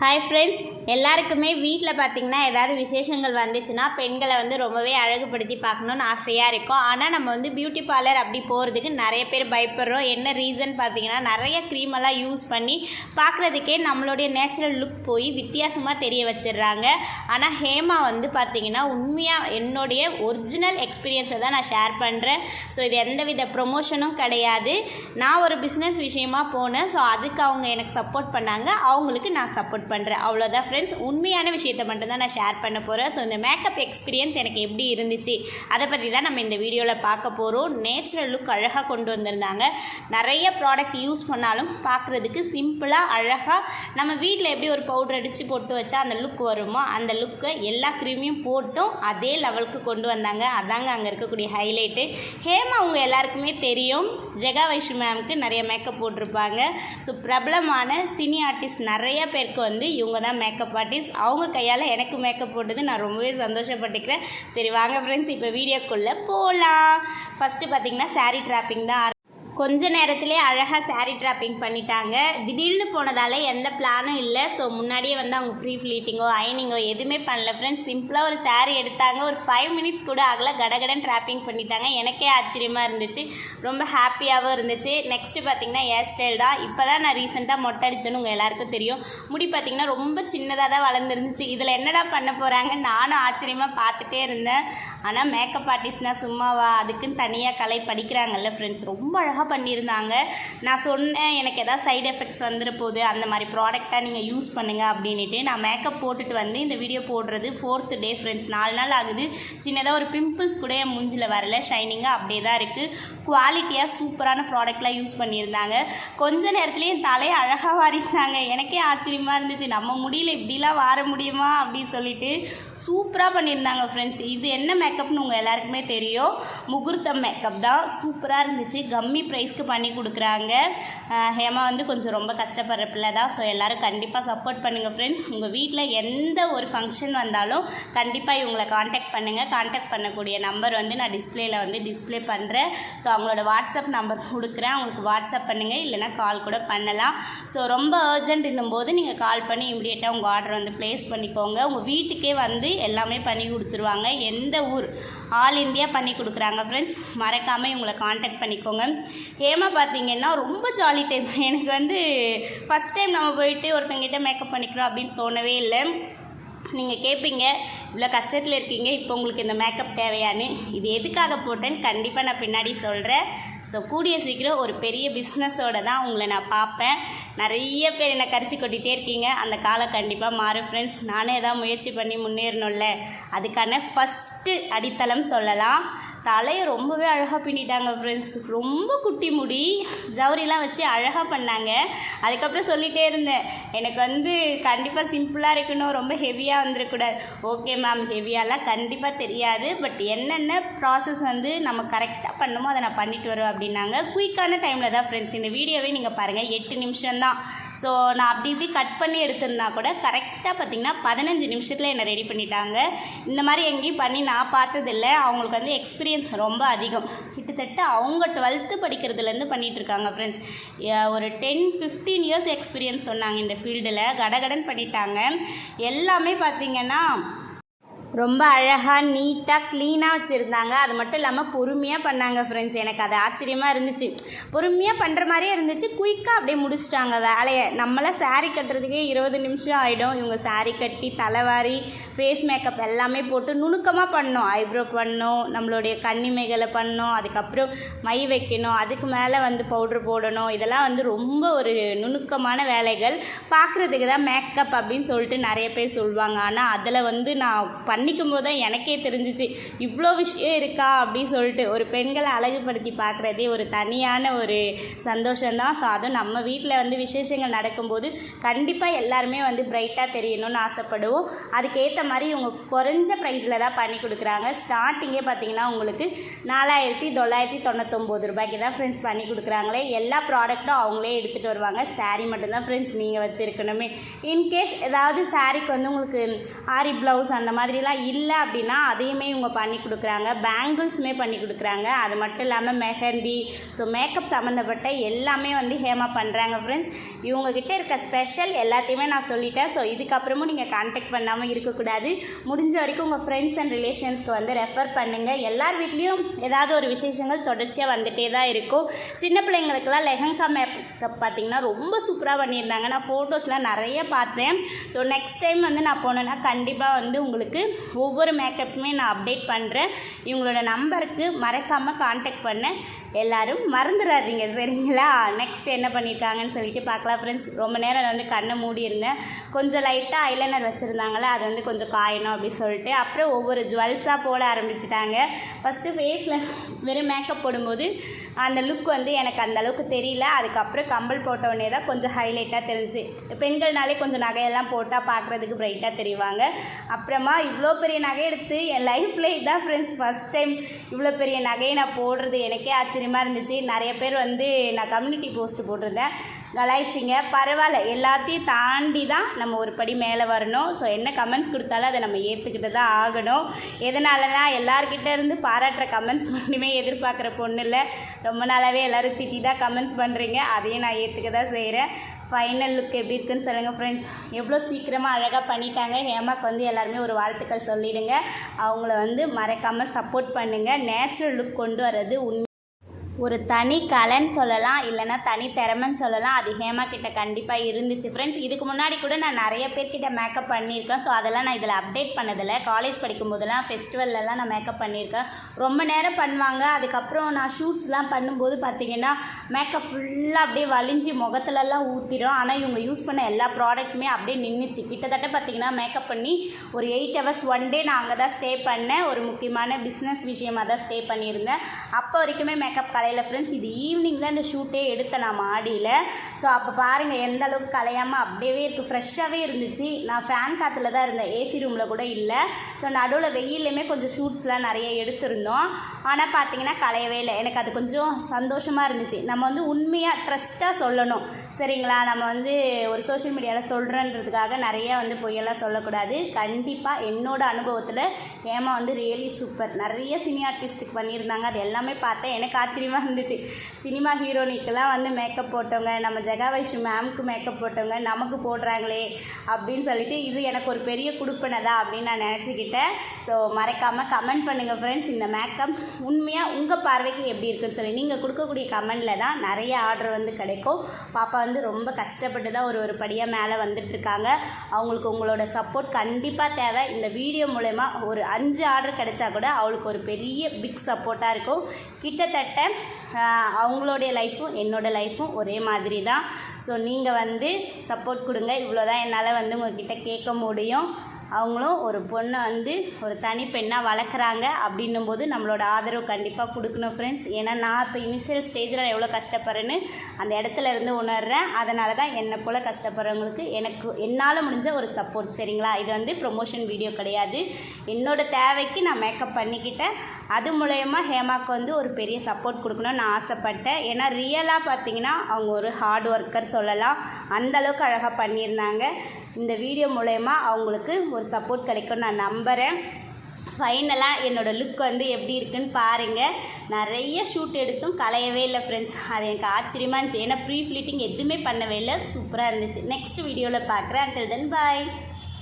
Hi friends எல்லாருக்குமே வீட்டில் பார்த்திங்கன்னா ஏதாவது விசேஷங்கள் வந்துச்சுன்னா பெண்களை வந்து ரொம்பவே அழகுபடுத்தி பார்க்கணுன்னு ஆசையாக இருக்கும். ஆனால் நம்ம வந்து பியூட்டி பார்லர் அப்படி போகிறதுக்கு நிறைய பேர் பயப்படுறோம். என்ன ரீசன் பார்த்திங்கன்னா நிறைய க்ரீமெல்லாம் யூஸ் பண்ணி பார்க்குறதுக்கே நம்மளுடைய நேச்சுரல் லுக் போய் வித்தியாசமாக தெரிய வச்சிடுறாங்க. ஆனால் ஹேமா வந்து பார்த்திங்கன்னா உண்மையாக என்னுடைய ஒரிஜினல் எக்ஸ்பீரியன்ஸை தான் நான் ஷேர் பண்ணுறேன் ஸோ இது எந்தவித ப்ரொமோஷனும் கிடையாது. நான் ஒரு பிஸ்னஸ் விஷயமா போனேன். ஸோ அதுக்கு அவங்க எனக்கு சப்போர்ட் பண்ணாங்க. அவங்களுக்கு நான் சப்போர்ட் பண்ணுறேன் அவ்வளோதான் ஃப்ரெண்ட்ஸ் உண்மையான விஷயத்தை மட்டும்தான் நான் ஷேர் பண்ண போகிறேன் ஸோ இந்த மேக்கப் எக்ஸ்பீரியன்ஸ் எனக்கு எப்படி இருந்துச்சு அதை பற்றி தான் நம்ம இந்த வீடியோவில் பார்க்க போகிறோம் நேச்சுரல் லுக் அழகாக கொண்டு வந்திருந்தாங்க. நிறைய ப்ராடக்ட் யூஸ் பண்ணாலும் பார்க்குறதுக்கு சிம்பிளாக அழகாக நம்ம வீட்டில் எப்படி ஒரு பவுடர் அடித்து போட்டு வச்சா அந்த லுக் வருமோ அந்த லுக்கை எல்லா க்ரீமையும் போட்டும் அதே லெவலுக்கு கொண்டு வந்தாங்க. அதாங்க அங்கே இருக்கக்கூடிய ஹைலைட்டு ஹேமா அவங்க எல்லாருக்குமே தெரியும். ஜெகா வைஷ்ணு மேம்க்கு நிறைய மேக்கப் போட்டிருப்பாங்க. ஸோ பிரபலமான சினி ஆர்டிஸ்ட் நிறைய பேருக்கு வந்து இவங்க தான் மேக்கப் ஆர்டிஸ்ட் அவங்க கையால் எனக்கு மேக்கப் போட்டது நான் ரொம்பவே சந்தோஷப்பட்டுக்கிறேன். சரி வாங்க ஃப்ரெண்ட்ஸ் இப்போ வீடியோக்குள்ளே போகலாம் ஃபஸ்ட்டு பார்த்தீங்கன்னா சாரீ ட்ராப்பிங் தான் கொஞ்ச நேரத்திலே அழகாக சாரீ ட்ராப்பிங் பண்ணிட்டாங்க. திடீர்னு போனதால் எந்த பிளானும் இல்லை. ஸோ முன்னாடியே வந்து அவங்க ப்ரீ ஃபிளீட்டிங்கோ அயனிங்கோ எதுவுமே பண்ணல. ஃப்ரெண்ட்ஸ் சிம்பிளாக ஒரு சாரீ எடுத்தாங்க. ஒரு ஃபைவ் மினிட்ஸ் கூட ஆகல. கடகடன் ட்ராப்பிங் பண்ணிட்டாங்க. எனக்கே ஆச்சரியமாக இருந்துச்சு. ரொம்ப ஹாப்பியாகவும் இருந்துச்சு. நெக்ஸ்ட்டு பார்த்தீங்கன்னா ஹேர் ஸ்டைல் தான். இப்போ தான் நான் ரீசெண்டாக மொட்டை அடிச்சேன்னு உங்கள் எல்லாருக்கும் தெரியும். முடி பார்த்தீங்கன்னா ரொம்ப சின்னதாக தான் வளர்ந்துருந்துச்சு. இதில் என்னடா பண்ண போகிறாங்க நானும் ஆச்சரியமாக பார்த்துட்டே இருந்தேன். ஆனால் மேக்கப் ஆர்டிஸ்ட்னால் சும்மாவா? அதுக்குன்னு தனியாக கலை படிக்கிறாங்கல்ல ஃப்ரெண்ட்ஸ் ரொம்ப அழகாக பண்ணியிருந்தாங்க. நான் சொன்னேன் எனக்கு எதாவது சைடு எஃபெக்ட்ஸ் வந்துட போகுது. அந்த மாதிரி ப்ராடக்டாக நீங்கள் யூஸ் பண்ணுங்க அப்படின்ட்டு நான் மேக்கப் போட்டுட்டு வந்து இந்த வீடியோ போடுறது ஃபோர்த்து டே ஃப்ரெண்ட்ஸ் நாலு நாள் ஆகுது. சின்னதாக ஒரு பிம்பிள்ஸ் கூட என் மூஞ்சில் வரல. ஷைனிங்காக அப்படியே தான் இருக்குது குவாலிட்டியாக சூப்பரான ப்ராடக்ட்லாம் யூஸ் பண்ணியிருந்தாங்க. கொஞ்ச நேரத்துலேயே என் தலையை அழகாக வாரிட்டாங்க எனக்கே ஆச்சரியமாக இருந்துச்சு. நம்ம முடியல இப்படிலாம் வார முடியுமா? அப்படின்னு சொல்லிட்டு சூப்பராக பண்ணியிருந்தாங்க ஃப்ரெண்ட்ஸ் இது என்ன மேக்கப்னு உங்கள் எல்லாருக்குமே தெரியும். முகூர்த்தம் மேக்கப் தான். சூப்பராக இருந்துச்சு. கம்மி ப்ரைஸ்க்கு பண்ணி கொடுக்குறாங்க. ஹேமா வந்து கொஞ்சம் ரொம்ப கஷ்டப்படுற பிள்ளை தான். ஸோ எல்லோரும் கண்டிப்பாக சப்போர்ட் பண்ணுங்கள் ஃப்ரெண்ட்ஸ் உங்கள் வீட்டில் எந்த ஒரு ஃபங்க்ஷன் வந்தாலும் கண்டிப்பாக இவங்களை காண்டாக்ட் பண்ணுங்கள் காண்டாக்ட் பண்ணக்கூடிய நம்பர் வந்து நான் டிஸ்பிளேயில் வந்து டிஸ்பிளே பண்ணுறேன் ஸோ அவங்களோட வாட்ஸ்அப் நம்பர் கொடுக்குறேன். அவங்களுக்கு வாட்ஸ்அப் பண்ணுங்கள் இல்லைனா கால் கூட பண்ணலாம். ஸோ ரொம்ப அர்ஜென்ட் போது நீங்கள் கால் பண்ணி இம்மிடியேட்டாக உங்கள் ஆர்டர் வந்து ப்ளேஸ் பண்ணிக்கோங்க. உங்கள் வீட்டுக்கே வந்து எல்லாமே பண்ணி கொடுத்துருவாங்க. எந்த ஊர் ஆல் இந்தியா பண்ணி கொடுக்குறாங்க ஃப்ரெண்ட்ஸ் மறக்காமல் இவங்களை காண்டாக்ட் பண்ணிக்கோங்க. ஏமா பார்த்தீங்கன்னா ரொம்ப ஜாலி டைம் எனக்கு வந்து ஃபஸ்ட் டைம் நம்ம போயிட்டு ஒருத்தங்கிட்ட மேக்கப் பண்ணிக்கிறோம் அப்படின்னு தோணவே இல்லை. நீங்கள் கேட்பீங்க இவ்வளோ கஷ்டத்தில் இருக்கீங்க இப்போ உங்களுக்கு இந்த மேக்கப் தேவையான்னு. இது எதுக்காக போட்டேன்னு கண்டிப்பாக நான் பின்னாடி சொல்கிறேன் ஸோ கூடிய சீக்கிரம் ஒரு பெரிய பிஸ்னஸோட தான் உங்களை நான் பார்ப்பேன். நிறைய பேர் என்னை கரிச்சு கொட்டிகிட்டே இருக்கீங்க. அந்த காலம் கண்டிப்பாக மாறும் ஃப்ரெண்ட்ஸ் நானே தான் முயற்சி பண்ணி முன்னேறணும்ல. அதுக்கான ஃபஸ்ட்டு அடித்தளம் சொல்லலாம். தலையை ரொம்பவே அழகாக பின்னிட்டாங்க ஃப்ரெண்ட்ஸ் ரொம்ப குட்டி முடி. ஜவுரிலாம் வச்சு அழகாக பண்ணாங்க. அதுக்கப்புறம் சொல்லிகிட்டே இருந்தேன். எனக்கு வந்து கண்டிப்பாக சிம்பிளாக இருக்கணும். ரொம்ப ஹெவியாக வந்துடக்கூடாது ஓகே மேம் ஹெவியாலாம் கண்டிப்பாக தெரியாது. பட் என்னென்ன ப்ராசஸ் வந்து நம்ம கரெக்டாக பண்ணணுமோ அதை நான் பண்ணிட்டு வருவேன் அப்படின்னாங்க. குயிக்கான டைமில் தான் ஃப்ரெண்ட்ஸ் இந்த வீடியோவே நீங்கள் பாருங்கள் எட்டு நிமிஷம்தான். ஸோ நான் அப்படி இப்படி கட் பண்ணி எடுத்திருந்தா கூட கரெக்டாக பார்த்திங்கன்னா பதினஞ்சு நிமிஷத்தில் என்னை ரெடி பண்ணிட்டாங்க. இந்த மாதிரி எங்கேயும் பண்ணி நான் பார்த்ததில்ல. அவங்களுக்கு வந்து எக்ஸ்பீரியன்ஸ் ரொம்ப அதிகம். கிட்டத்தட்ட அவங்க டுவெல்த்து படிக்கிறதுலேருந்து பண்ணிகிட்டு இருக்காங்க ஃப்ரெண்ட்ஸ் ஒரு டென் ஃபிஃப்டீன் இயர்ஸ் எக்ஸ்பீரியன்ஸ் சொன்னாங்க இந்த ஃபீல்டில் கடகடன் பண்ணிட்டாங்க. எல்லாமே பார்த்தீங்கன்னா ரொம்ப அழகாக நீட்டாக க்ளீனாக வச்சுருந்தாங்க. அது மட்டும் இல்லாமல் பொறுமையாக பண்ணாங்க ஃப்ரெண்ட்ஸ் எனக்கு அது ஆச்சரியமாக இருந்துச்சு. பொறுமையாக பண்ணுற மாதிரியே இருந்துச்சு. குயிக்காக அப்படியே முடிச்சிட்டாங்க வேலையை. நம்மளாம் சாரீ கட்டுறதுக்கே இருபது நிமிஷம் ஆகிடும் இவங்க சாரீ கட்டி தலைவாரி ஃபேஸ் மேக்கப் எல்லாமே போட்டு நுணுக்கமாக பண்ணோம். ஐப்ரோ பண்ணோம் நம்மளுடைய கன்னிமைகளை பண்ணோம். அதுக்கப்புறம் மை வைக்கணும். அதுக்கு மேலே வந்து பவுட்ரு போடணும். இதெல்லாம் வந்து ரொம்ப ஒரு நுணுக்கமான வேலைகள். பார்க்குறதுக்கு தான் மேக்கப் அப்படின்னு சொல்லிட்டு நிறைய பேர் சொல்லுவாங்க ஆனால் அதில் வந்து நான் பண்ணிக்கும் போது தான் எனக்கே தெரிஞ்சிச்சு. இவ்வளோ விஷயம் இருக்கா அப்படின்னு சொல்லிட்டு ஒரு பெண்களை அழகுபடுத்தி பார்க்குறதே ஒரு தனியான ஒரு சந்தோஷம்தான். ஸோ அதுவும் நம்ம வீட்டில் வந்து விசேஷங்கள் நடக்கும்போது கண்டிப்பாக எல்லாருமே வந்து பிரைட்டாக தெரியணும்னு ஆசைப்படுவோம். அதுக்கேற்ற மாதிரி இவங்க குறைஞ்ச ப்ரைஸில் தான் பண்ணி கொடுக்குறாங்க. ஸ்டார்டிங்கே பார்த்தீங்கன்னா உங்களுக்கு நாலாயிரத்தி தொள்ளாயிரத்தி தொண்ணூத்தொம்பது ரூபாய்க்கு தான் ஃப்ரெண்ட்ஸ் பண்ணி கொடுக்குறாங்களே. எல்லா ப்ராடக்ட்டும் அவங்களே எடுத்துகிட்டு வருவாங்க. Saree மட்டும்தான் ஃப்ரெண்ட்ஸ் நீங்கள் வச்சுருக்கணுமே. இன்கேஸ் ஏதாவது சாரீக்கு வந்து உங்களுக்கு ஆரி ப்ளவுஸ் அந்த மாதிரிலாம் அவைலபிளாக இல்லை அப்படின்னா அதையுமே இவங்க பண்ணி கொடுக்குறாங்க. பேங்கிள்ஸுமே பண்ணி கொடுக்குறாங்க. அது மட்டும் இல்லாமல் மெஹந்தி ஸோ மேக்கப் சம்மந்தப்பட்ட எல்லாமே வந்து ஹேமா பண்ணுறாங்க ஃப்ரெண்ட்ஸ் இவங்கக்கிட்ட இருக்க ஸ்பெஷல் எல்லாத்தையுமே நான் சொல்லிட்டேன். ஸோ இதுக்கப்புறமும் நீங்கள் கான்டாக்ட் பண்ணாமல் இருக்கக்கூடாது. முடிஞ்ச வரைக்கும் உங்கள் ஃப்ரெண்ட்ஸ் அண்ட் ரிலேஷன்ஸ்க்கு வந்து ரெஃபர் பண்ணுங்கள் எல்லார் வீட்லேயும் ஏதாவது ஒரு விசேஷங்கள் தொடர்ச்சியாக வந்துகிட்டே தான் இருக்கும். சின்ன பிள்ளைங்களுக்கெல்லாம் லெஹங்கா மேக்கப் பார்த்தீங்கன்னா ரொம்ப சூப்பராக பண்ணியிருந்தாங்க. நான் ஃபோட்டோஸ்லாம் நிறைய பார்த்தேன். ஸோ நெக்ஸ்ட் டைம் வந்து நான் போனேன்னா கண்டிப்பாக வந்து உங்களுக்கு ஒவ்வொரு மேக்கப்புமே நான் அப்டேட் பண்ணுறேன் இவங்களோட நம்பருக்கு மறக்காமல் காண்டாக்ட் பண்ண. எல்லோரும் மறந்துடாதீங்க சரிங்களா? நெக்ஸ்ட் என்ன பண்ணியிருக்காங்கன்னு சொல்லிட்டு பார்க்கலாம் ஃப்ரெண்ட்ஸ் ரொம்ப நேரம் நான் வந்து கண்ணை மூடி இருந்தேன். கொஞ்சம் லைட்டாக ஐலைனர் வச்சுருந்தாங்களே அது வந்து கொஞ்சம் காயணும் அப்படின்னு சொல்லிட்டு. அப்புறம் ஒவ்வொரு ஜுவல்ஸாக போட ஆரம்பிச்சிட்டாங்க. ஃபஸ்ட்டு ஃபேஸில் வெறும் மேக்கப் போடும்போது அந்த லுக் வந்து எனக்கு அந்த அளவுக்கு தெரியல. அதுக்கப்புறம் கம்பல் போட்ட உடனே தான் கொஞ்சம் ஹைலைட்டாக தெரிஞ்சுச்சு பெண்கள்னாலே கொஞ்சம் நகையெல்லாம் போட்டால் பார்க்குறதுக்கு ப்ரைட்டாக தெரிவாங்க. அப்புறமா இவ்வளோ இவ்வளோ பெரிய நகை எடுத்து என் லைஃப்பில் இதுதான் ஃப்ரெண்ட்ஸ் ஃபஸ்ட் டைம் இவ்வளோ பெரிய நகையை நான் போடுறது. எனக்கே ஆச்சரியமாக இருந்துச்சு. நிறைய பேர் வந்து நான் கம்யூனிட்டி போஸ்ட் போட்டிருந்தேன். கலாய்ச்சிங்க. பரவாயில்ல. எல்லாத்தையும் தாண்டி தான் நம்ம ஒரு படி மேலே வரணும். ஸோ என்ன கமெண்ட்ஸ் கொடுத்தாலும் அதை நம்ம ஏற்றுக்கிட்டு தான் ஆகணும். எதனாலனா எல்லார்கிட்ட இருந்து பாராட்டுற கமெண்ட்ஸ் மட்டுமே எதிர்பார்க்குற பொண்ணு இல்லை. ரொம்ப நாளாகவே எல்லோரும் திட்டி தான் கமெண்ட்ஸ் பண்ணுறீங்க அதையும் நான் ஏற்றுக்க தான் செய்கிறேன் ஃபைனல் லுக் எப்படி இருக்குன்னு சொல்லுங்கள் ஃப்ரெண்ட்ஸ் எவ்வளோ சீக்கிரமாக அழகாக பண்ணிட்டாங்க. ஹேமாக்கு வந்து எல்லாருமே ஒரு வாழ்த்துக்கள் சொல்லிடுங்க. அவங்கள வந்து மறக்காமல் சப்போர்ட் பண்ணுங்கள் நேச்சுரல் லுக் கொண்டு வர்றது உண்மை. ஒரு தனி கலைன்னு சொல்லலாம் இல்லைன்னா தனி திறமைன்னு சொல்லலாம். அது ஹேமா கிட்ட கண்டிப்பாக இருந்துச்சு. ஃப்ரெண்ட்ஸ் இதுக்கு முன்னாடி கூட நான் நிறைய பேர்கிட்ட மேக்கப் பண்ணியிருக்கேன். ஸோ அதெல்லாம் நான் இதில் அப்டேட் பண்ணதில்லை. காலேஜ் படிக்கும்போதெல்லாம் ஃபெஸ்டிவல்லலாம் நான் மேக்கப் பண்ணியிருக்கேன். ரொம்ப நேரம் பண்ணுவாங்க. அதுக்கப்புறம் நான் ஷூட்ஸ்லாம் பண்ணும்போது பார்த்தீங்கன்னா மேக்கப் ஃபுல்லாக அப்படியே வலிஞ்சு முகத்துலலாம் ஊற்றிடும் ஆனால் இவங்க யூஸ் பண்ண எல்லா ப்ராடக்ட்டுமே அப்படியே நின்றுச்சு கிட்டத்தட்ட பார்த்தீங்கன்னா மேக்கப் பண்ணி ஒரு எயிட் ஹவர்ஸ் ஒன் டே நான் அங்கே தான் ஸ்டே பண்ணேன். ஒரு முக்கியமான பிஸ்னஸ் விஷயமாக தான் ஸ்டே பண்ணியிருந்தேன். அப்போ வரைக்குமே மேக்கப் கலை கலையில் ஃப்ரெண்ட்ஸ் இது ஈவினிங் தான் இந்த ஷூட்டே எடுத்தேன் நான் மாடியில். ஸோ அப்போ பாருங்கள் எந்த அளவுக்கு கலையாமல் அப்படியே இருக்குது ஃப்ரெஷ்ஷாகவே இருந்துச்சு. நான் ஃபேன் காற்றுல தான் இருந்தேன். ஏசி ரூமில் கூட இல்லை. ஸோ நடுவில் வெயிலையுமே கொஞ்சம் ஷூட்ஸ்லாம் நிறைய எடுத்திருந்தோம். ஆனால் பார்த்தீங்கன்னா கலையவே இல்லை. எனக்கு அது கொஞ்சம் சந்தோஷமாக இருந்துச்சு. நம்ம வந்து உண்மையாக ட்ரஸ்ட்டாக சொல்லணும். சரிங்களா? நம்ம வந்து ஒரு சோஷியல் மீடியாவில் சொல்கிறன்றதுக்காக நிறைய வந்து பொய்யெல்லாம் சொல்லக்கூடாது. கண்டிப்பாக என்னோட அனுபவத்தில் ஏமா வந்து ரியலி சூப்பர் நிறைய சினி ஆர்டிஸ்ட்டுக்கு பண்ணியிருந்தாங்க. அது எல்லாமே பார்த்தேன். எனக்கு ஆச்சரியமாக இருந்துச்சு சினிமா ஹீரோனிக்கெல்லாம் வந்து மேக்கப் போட்டவங்க நம்ம ஜெகா வைஷ்ணு மேம்க்கு மேக்கப் போட்டவங்க நமக்கு போடுறாங்களே அப்படின்னு சொல்லிட்டு இது எனக்கு ஒரு பெரிய கொடுப்பினதா அப்படின்னு நான் நினச்சிக்கிட்டேன். ஸோ மறக்காமல் கமெண்ட் பண்ணுங்கள் ஃப்ரெண்ட்ஸ் இந்த மேக்கப் உண்மையாக உங்கள் பார்வைக்கு எப்படி இருக்குன்னு சொல்லி. நீங்கள் கொடுக்கக்கூடிய கமெண்டில் தான் நிறைய ஆர்டர் வந்து கிடைக்கும். பாப்பா வந்து ரொம்ப கஷ்டப்பட்டு தான் ஒரு ஒரு படியாக மேலே வந்துட்டுருக்காங்க அவங்களுக்கு உங்களோட சப்போர்ட் கண்டிப்பாக தேவை. இந்த வீடியோ மூலயமா ஒரு அஞ்சு ஆர்டர் கிடைச்சா கூட அவளுக்கு ஒரு பெரிய பிக் சப்போர்ட்டாக இருக்கும். கிட்டத்தட்ட அவங்களுடைய லைஃப்பும் என்னோட லைஃப்பும் ஒரே மாதிரி தான் ஸோ நீங்கள் வந்து சப்போர்ட் கொடுங்க. இவ்வளோ தான் என்னால் வந்து உங்ககிட்ட கேட்க முடியும். அவங்களும் ஒரு பொண்ணை வந்து ஒரு தனி பெண்ணாக வளர்க்குறாங்க அப்படின்னும் போது நம்மளோட ஆதரவு கண்டிப்பாக கொடுக்கணும் ஃப்ரெண்ட்ஸ் ஏன்னா நான் இப்போ இனிஷியல் ஸ்டேஜில் நான் எவ்வளோ கஷ்டப்படுறேன்னு அந்த இடத்துல இருந்து உணர்கிறேன் அதனால தான் என்னை போல் கஷ்டப்படுறவங்களுக்கு எனக்கு என்னால் முடிஞ்ச ஒரு சப்போர்ட் சரிங்களா? இது வந்து ப்ரொமோஷன் வீடியோ கிடையாது. என்னோடய தேவைக்கு நான் மேக்கப் பண்ணிக்கிட்டேன். அது மூலயமா ஹேமாக்கு வந்து ஒரு பெரிய சப்போர்ட் கொடுக்கணும்னு நான் ஆசைப்பட்டேன். ஏன்னா ரியலாக பார்த்தீங்கன்னா அவங்க ஒரு ஹார்ட் ஒர்க்கர் சொல்லலாம். அந்த அளவுக்கு அழகாக பண்ணியிருந்தாங்க. இந்த வீடியோ மூலயமா அவங்களுக்கு ஒரு சப்போர்ட் கிடைக்கும்னு நான் நம்புகிறேன் ஃபைனலாக என்னோடய லுக் வந்து எப்படி இருக்குன்னு பாருங்கள் நிறைய ஷூட் எடுத்தும் கலையவே இல்லை ஃப்ரெண்ட்ஸ் அது எனக்கு ஆச்சரியமாக இருந்துச்சு. ஏன்னா ப்ரீ ஃபிலிட்டிங் எதுவுமே பண்ணவே இல்லை. சூப்பராக இருந்துச்சு. நெக்ஸ்ட் வீடியோவில் பார்க்குறேன். அண்டில் தென் பாய்